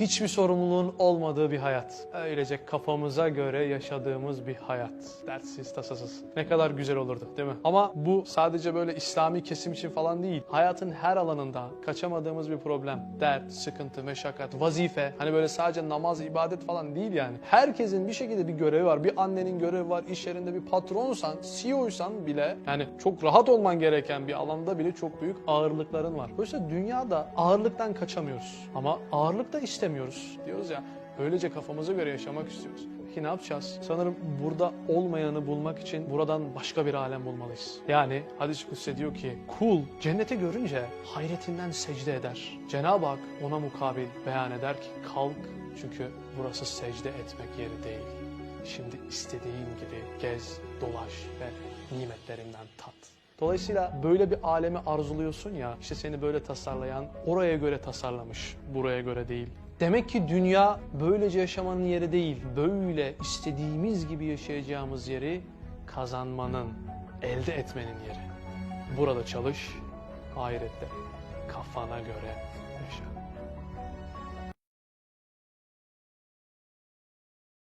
hiçbir sorumluluğun olmadığı bir hayat. Öylece kafamıza göre yaşadığımız bir hayat. Dertsiz, tasasız. Ne kadar güzel olurdu değil mi? Ama bu sadece böyle İslami kesim için falan değil. Hayatın her alanında kaçamadığımız bir problem. Dert, sıkıntı, meşakkat, vazife. Hani böyle sadece namaz, ibadet falan değil yani. Herkesin bir şekilde bir görevi var. Bir annenin görevi var. İş yerinde bir patronsan, CEO'ysan bile yani çok rahat olman gereken bir alanda bile çok büyük ağırlıkların var. Oysa dünyada ağırlıktan kaçamıyoruz. Ama ağırlık da istemiyoruz. Diyoruz ya öylece kafamıza göre yaşamak istiyoruz. Peki ne yapacağız? Sanırım burada olmayanı bulmak için buradan başka bir alem bulmalıyız. Yani hadis-i kutsi diyor ki kul cenneti görünce hayretinden secde eder. Cenab-ı Hak ona mukabil beyan eder ki kalk çünkü burası secde etmek yeri değil. Şimdi istediğin gibi gez, dolaş ve nimetlerinden tat. Dolayısıyla böyle bir alemi arzuluyorsun ya, işte seni böyle tasarlayan oraya göre tasarlamış, buraya göre değil. Demek ki dünya böylece yaşamanın yeri değil, böyle istediğimiz gibi yaşayacağımız yeri kazanmanın, elde etmenin yeri. Burada çalış, ahirette kafana göre yaşa.